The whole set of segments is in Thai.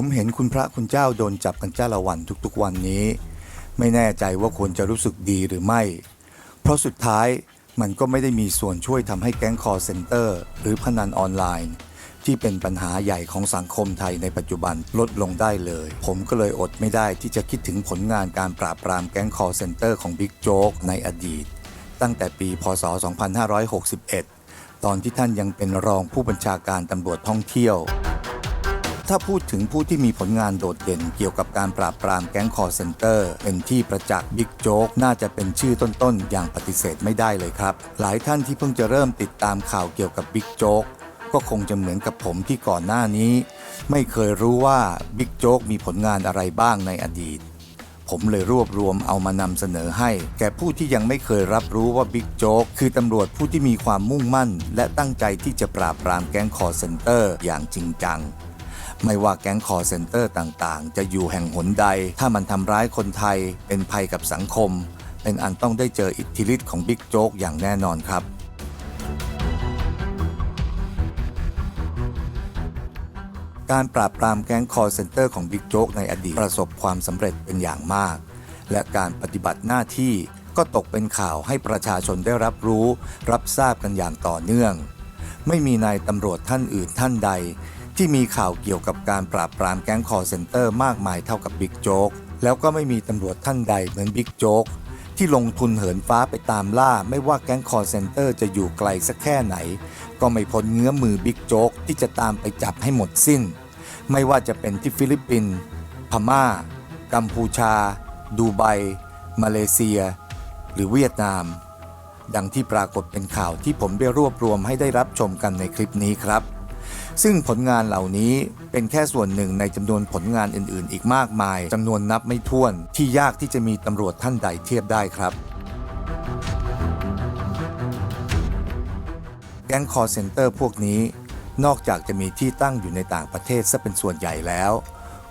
ผมเห็นคุณพระคุณเจ้าโดนจับกันจ้าละวันทุกๆวันนี้ ไม่แน่ใจว่าควรจะรู้สึกดีหรือไม่ เพราะสุดท้ายมันก็ไม่ได้มีส่วนช่วยทำให้แก๊งคอร์เซนเตอร์ หรือพนันออนไลน์ ที่เป็นปัญหาใหญ่ของสังคมไทยในปัจจุบันลดลงได้เลย ผมก็เลยอดไม่ได้ที่จะคิดถึงผลงานการปราบปรามแก๊งคอร์เซนเตอร์ของบิ๊กโจ๊กในอดีต ตั้งแต่ปี พศ 2561 ตอนที่ท่านยังเป็นรองผู้บัญชาการตำรวจท่องเที่ยว ถ้าพูดถึงผู้ที่มีผลงานโดดเด่นเกี่ยวกับการปราบปรามแก๊งคอร์เซนเตอร์ เป็นที่ประจักษ์บิ๊กโจ๊กน่าจะเป็นชื่อต้นๆ อย่างปฏิเสธไม่ได้เลยครับ หลายท่านที่เพิ่งจะเริ่มติดตามข่าวเกี่ยวกับบิ๊กโจ๊กก็คงจะเหมือนกับผมที่ก่อนหน้านี้ ไม่เคยรู้ว่าบิ๊กโจ๊กมีผลงานอะไรบ้างในอดีต ผมเลยรวบรวมเอามานำเสนอให้ แก่ผู้ที่ยังไม่เคยรับรู้ว่าบิ๊กโจ๊กคือตำรวจผู้ที่มีความมุ่งมั่น และตั้งใจที่จะปราบปรามแก๊งคอร์เซนเตอร์อย่างจริงจัง ไม่ว่าแก๊งคอร์เซนเตอร์ต่างๆ จะอยู่แห่งหนใด ถ้ามันทำร้ายคนไทย เป็นภัยกับสังคม เป็นอันต้องได้เจออิทธิฤทธิ์ของบิ๊กโจ๊กอย่างแน่นอนครับ การปราบปรามแก๊งคอร์เซนเตอร์ของบิ๊กโจ๊กในอดีตประสบความสำเร็จเป็นอย่างมาก และการปฏิบัติหน้าที่ก็ตกเป็นข่าวให้ประชาชนได้รับรู้ รับทราบกันอย่างต่อเนื่อง ไม่มีนายตำรวจท่านอื่นท่านใด ที่มีข่าวเกี่ยวกับการปราบปรามแก๊งคอร์เซนเตอร์มากมายเท่ากับบิ๊กโจ๊กแล้วก็ไม่มีตำรวจท่านใดเหมือนบิ๊กโจ๊กที่ลงทุนเหินฟ้าไปตามล่า ไม่ว่าแก๊งคอร์เซนเตอร์จะอยู่ไกลสักแค่ไหน ก็ไม่พ้นเงื้อมือบิ๊กโจ๊กที่จะตามไปจับให้หมดสิ้น ไม่ว่าจะเป็นที่ฟิลิปปินส์พม่า กัมพูชา ดูไบ มาเลเซีย หรือเวียดนาม ดังที่ปรากฏเป็นข่าวที่ผมได้รวบรวมให้ได้รับชมกันในคลิปนี้ครับ ซึ่งผลงานเหล่านี้เป็นแค่ส่วนหนึ่งในจำนวนผลงานอื่น ๆ อีกมากมายจำนวนนับไม่ถ้วนที่ยากที่จะมีตำรวจท่านใดเทียบได้ครับแก๊งคอร์เซนเตอร์พวกนี้ นอกจากจะมีที่ตั้งอยู่ในต่างประเทศซะเป็นส่วนใหญ่แล้ว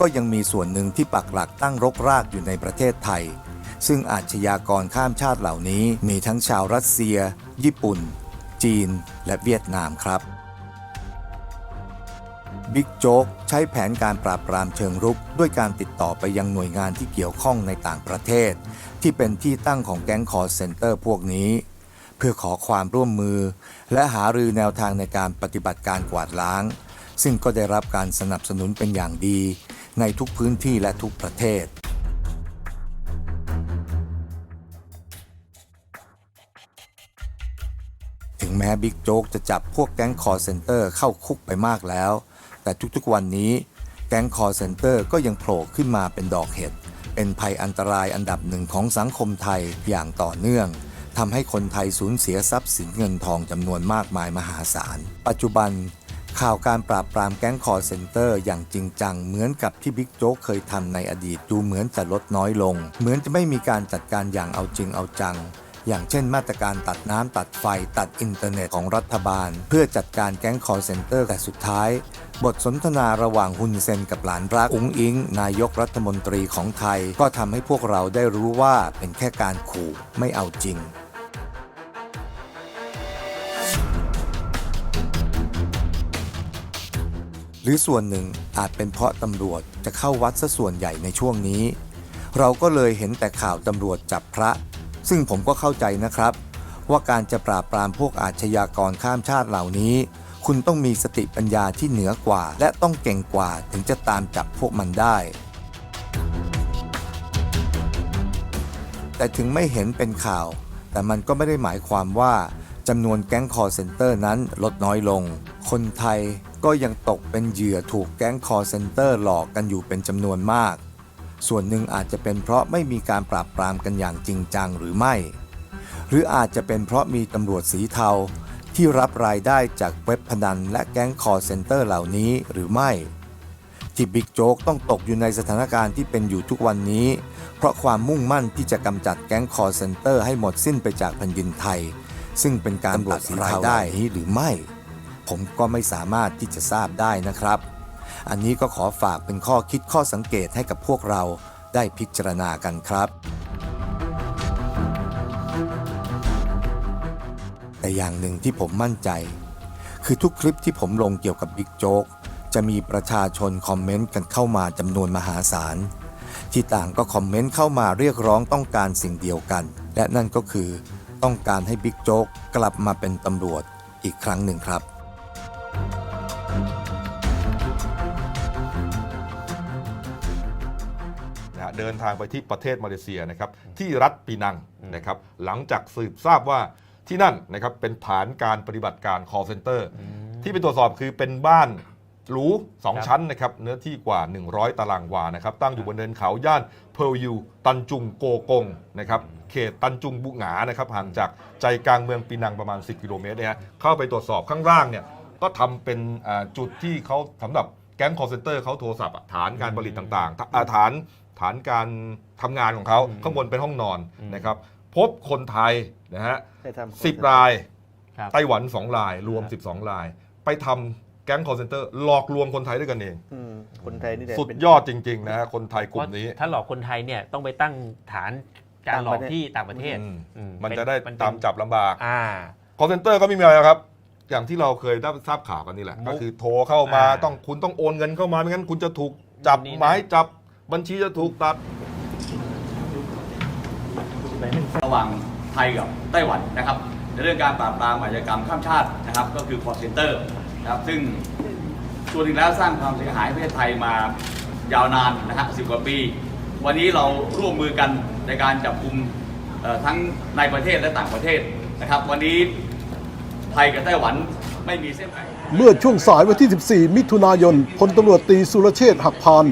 ก็ยังมีส่วนหนึ่งที่ปักหลักตั้งรกรากอยู่ในประเทศไทย ซึ่งอาชญากรข้ามชาติเหล่านี้มีทั้งชาวรัสเซีย ญี่ปุ่น จีน และเวียดนามครับ บิ๊กโจ๊กใช้แผนการปราบปรามเชิงรุก ด้วยการติดต่อไปยังหน่วยงานที่เกี่ยวข้องในต่างประเทศ ที่เป็นที่ตั้งของแก๊งคอร์เซนเตอร์พวกนี้ เพื่อขอความร่วมมือ และหารือแนวทางในการปฏิบัติการกวาดล้าง ซึ่งก็ได้รับการสนับสนุนเป็นอย่างดี ในทุกพื้นที่และทุกประเทศถึงแม้บิ๊กโจ๊กจะจับพวกแก๊งคอร์เซนเตอร์เข้าคุกไปมากแล้ว แต่ทุกๆวันนี้แก๊งคอร์เซนเตอร์ก็ยังโผล่ขึ้นมาเป็นดอกเห็ด เป็นภัยอันตรายอันดับหนึ่งของสังคมไทยอย่างต่อเนื่องทำให้คนไทยสูญเสียทรัพย์สินเงินทองจำนวนมากมายมหาศาล ปัจจุบันข่าวการปราบปรามแก๊งคอร์เซนเตอร์อย่างจริงจังเหมือนกับที่บิ๊กโจ๊กเคยทำในอดีตดูเหมือนจะลดน้อยลง เหมือนจะไม่มีการจัดการอย่างเอาจริงเอาจัง อย่างเช่นมาตรการตัดน้ำตัดไฟตัดอินเทอร์เน็ตของรัฐบาล เพื่อจัดการแก๊งคอร์เซนเตอร์แต่สุดท้าย บทสนทนาระหว่างฮุนเซนกับหลานรักอุงอิง นายกรัฐมนตรีของไทย ก็ทำให้พวกเราได้รู้ว่าเป็นแค่การขู่ไม่เอาจริงหรือส่วนหนึ่งอาจเป็นเพราะตำรวจจะเข้าวัดซะส่วนใหญ่ในช่วงนี้ เราก็เลยเห็นแต่ข่าวตำรวจจับพระ ซึ่งผมก็เข้าใจนะครับ ว่าการจะปราบปรามพวกอาชญากรข้ามชาติเหล่านี้ คุณต้องมีสติปัญญาที่เหนือกว่า และต้องเก่งกว่าถึงจะตามจับพวกมันได้ แต่ถึงไม่เห็นเป็นข่าว แต่มันก็ไม่ได้หมายความว่าจำนวนแก๊งคอร์เซนเตอร์นั้นลดน้อยลง คนไทยก็ยังตกเป็นเหยื่อถูกแก๊งคอร์เซนเตอร์หลอกกันอยู่เป็นจำนวนมาก ส่วนหนึ่งอาจจะเป็นเพราะไม่มีการปราบปรามกันอย่างจริงจังหรือไม่ หรืออาจจะเป็นเพราะมีตำรวจสีเทา ที่รับรายได้จากเว็บพนันและแก๊งคอร์เซนเตอร์เหล่านี้หรือไม่ที่บิ๊กโจ๊กต้องตกอยู่ในสถานการณ์ที่เป็นอยู่ทุกวันนี้ เพราะความมุ่งมั่นที่จะกำจัดแก๊งคอร์เซนเตอร์ให้หมดสิ้นไปจากแผ่นดินไทย ซึ่งเป็นการตัดรายได้นี้หรือไม่ ผมก็ไม่สามารถที่จะทราบได้นะครับ อันนี้ก็ขอฝากเป็นข้อคิดข้อสังเกตให้กับพวกเราได้พิจารณากันครับ แต่อย่างหนึ่งที่ผมมั่นใจ คือทุกคลิปที่ผมลงเกี่ยวกับบิ๊กโจ๊กจะมีประชาชนคอมเมนต์กันเข้ามาจำนวนมหาศาล ที่ต่างก็คอมเมนต์เข้ามาเรียกร้องต้องการสิ่งเดียวกัน และนั่นก็คือต้องการให้บิ๊กโจ๊กกลับมาเป็นตำรวจอีกครั้งหนึ่งครับ เดินทางไปที่ประเทศมาเลเซียนะครับที่รัฐปีนังนะครับหลังจากสืบทราบว่าที่นั่นนะครับเป็นฐานการปฏิบัติการ call center ที่ไปตรวจสอบคือเป็นบ้านหรูสองครับชั้นนะครับเนื้อที่กว่า 100 ตารางวานะครับตั้งอยู่บนเนินเขาย่านเพลยูตันจุงโกกงนะครับเขตตันจุงบุหงานะครับห่างจากใจกลางเมืองปีนังประมาณ 10 กิโลเมตรนะฮะเข้าไปตรวจสอบข้างล่างเนี่ยก็ทำเป็นอ่าจุดที่เขาสำหรับ แก๊ง call center เขาโทรศัพท์อะฐานการผลิตต่างๆอ่าฐานฐานการทำงานของเขาข้างบนเป็นห้องนอนนะครับ พบคนไทยนะฮะได้ทำ สิบราย ครับ ไต้หวัน 2 ราย รวมครับ12 ราย ไปทำแก๊งคอร์เซนเตอร์หลอกลวงคนไทยด้วยกันเอง อืมคนไทยนี่แหละสุดเป็น ยอดจริง ๆ นะฮะคนไทยกลุ่มนี้ถ้าหลอกคนไทยเนี่ยต้องไปตั้งฐานการหลอกที่ต่างประเทศอืมอืมันเป็จะได้เป็นตามจับลำบากอ่า คอร์เซนเตอร์ก็ไม่มีอะไรครับ อย่างที่เราเคยได้ทราบข่าวกันนี่แหละ มุกก็คือโทรเข้ามาอ่า ต้องคุณต้องโอนเงินเข้ามาไม่งั้นคุณจะถูกจับนี่นะหมายจับบัญชีจะถูกตัด ระหว่างไทยกับไต้หวันนะครับ ในเรื่องการปราบปรามอาชญากรรมข้ามชาตินะครับ ก็คือ call center นะครับ ซึ่งส่วนหนึ่งแล้วสร้างความเสียหายให้ประเทศไทยมายาวนานนะครับสิบกว่าปี วันนี้เราร่วมมือกันในการจับกลุ่มเอ่อทั้งในประเทศและต่างประเทศนะครับ วันนี้ ไทยกับไต้หวันไม่มีเส้นแบ่งเมื่อช่วงสายวันที่ 14 มิถุนายนพลตำรวจตีสุรเชษฐ์หักพาน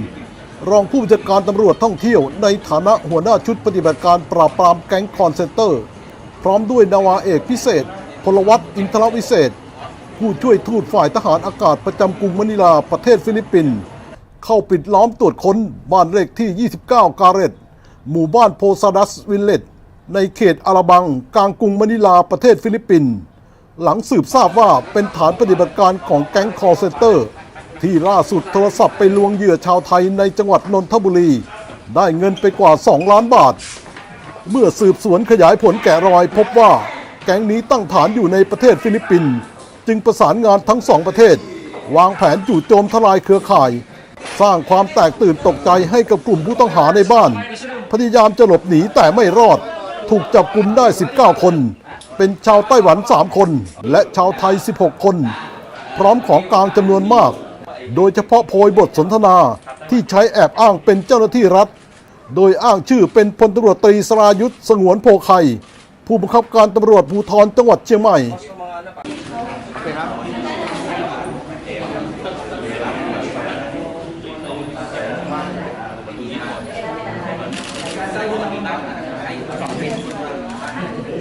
รองผู้บัญชาการตำรวจท่องเที่ยว ในฐานะหัวหน้าชุดปฏิบัติการปราบปรามแก๊งคอนเซนเตอร์ พร้อมด้วยนาวาเอกพิเศษ พลวัตอินทรวิเศษ ผู้ช่วยทูตฝ่ายทหารอากาศประจำกรุงมะนิลาประเทศฟิลิปปินส์เข้าปิดล้อมตรวจค้นบ้านเลขที่ 29 กาเรตหมู่บ้านโพซาดัสวิลเลจในเขตอาราบังกลางกรุงมะนิลาประเทศฟิลิปปินส์ หลังสืบทราบว่าเป็นฐานปฏิบัติการของแก๊งคอร์เซนเตอร์ ที่ล่าสุดโทรศัพท์ไปลวงเหยื่อชาวไทยในจังหวัดนนทบุรี ได้เงินไปกว่า 2 ล้านบาท เมื่อสืบสวนขยายผลแกะรอยพบว่าแก๊งนี้ตั้งฐานอยู่ในประเทศฟิลิปปินส์จึงประสานงานทั้งสองประเทศ วางแผนจู่โจมทลายเครือข่าย สร้างความแตกตื่นตกใจให้กับกลุ่มผู้ต้องหาในบ้าน พยายามจะหลบหนีแต่ไม่รอด ถูกจับกลุ่มได้ 19 คน เป็นชาวไต้หวัน 3 คน และชาวไทย 16 คน พร้อมของกลางจำนวนมาก โดยเฉพาะโพยบทสนทนาที่ใช้แอบอ้างเป็นเจ้าหน้าที่รัฐ โดยอ้างชื่อเป็นพลตำรวจตรีสรายุทธสงวนโพไคผู้บังคับการตำรวจภูธรจังหวัดเชียงใหม่